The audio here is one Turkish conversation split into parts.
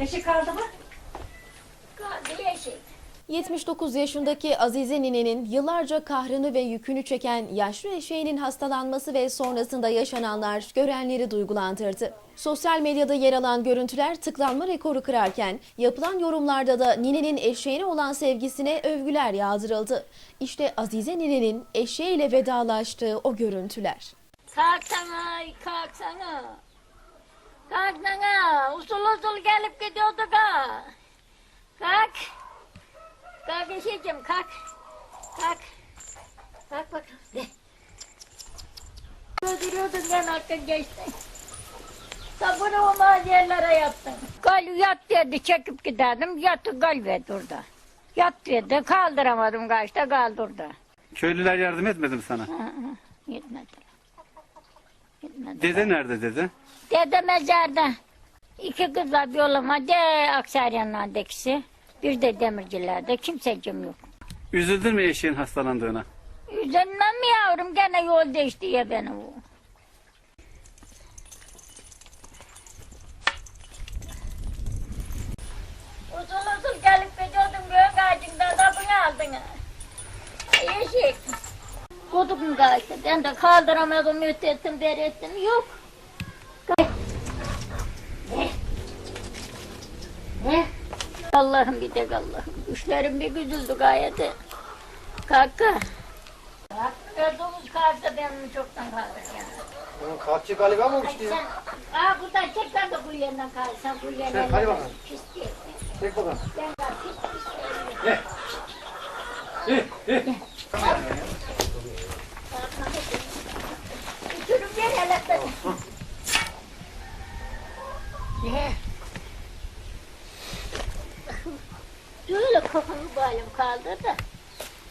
Eşi kaldı mı? Kaldı yeşil. 79 yaşındaki Azize Nine'nin yıllarca kahrını ve yükünü çeken yaşlı eşeğinin hastalanması ve sonrasında yaşananlar görenleri duygulandırdı. Sosyal medyada yer alan görüntüler tıklanma rekoru kırarken yapılan yorumlarda da Nine'nin eşeğine olan sevgisine övgüler yağdırıldı. İşte Azize Nine'nin eşeğiyle vedalaştığı o görüntüler. Kalksana, kalksana. Kalksana, usul usul gelip gidiyorduk ha. Kalk. Kalk eşeğim, kalk. Kalk. Kalk bakalım. De. Öldürüyordun ben hakkın geçtin. Sabunu olmaz yerlere yattın. Gal yat dedi, çekip giderdim. Yattı gal verdi orada. Yat dedi, kaldıramadım kaçta kaldırdı. Köylüler yardım etmedi mi sana? Hı hı, Gitmedi. Gitmedi. Dede nerede dede? Dede mezarda. İki kızla bir oğlum var. De Aksaryanlar'dakisi. Bir de demircilerde. Kimsecim yok. Üzüldün mü eşeğin hastalandığına? Üzülmem mi yavrum? Gene yol değişti ya beni Kodum kaçtı. Ben de kaldıramadım, öt ettim, beri ettim. Yok. Ne? Ne? Allah'ım bir tek Allah'ım. Düşlerim bir güdüldü gayet. Kalka. Ödümüz kalktı benim çoktan kalktı yani. Bunun kalkçı galiba mı uçtu? Sen, aa buradan çek ben de kulyenden kalksam kulyenden. hadi bakalım. Pis değil. Çek bakalım. Ben de pis pis değil. Götürün bir hele beni. Ne? Kafamı bağlayayım kaldır da.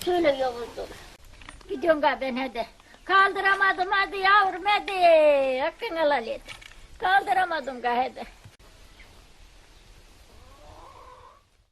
Şöyle yavuzdur. Gidiyorum ben hadi. Kaldıramadım hadi yavrum hadi. Hakkını helal et. Kaldıramadım hadi.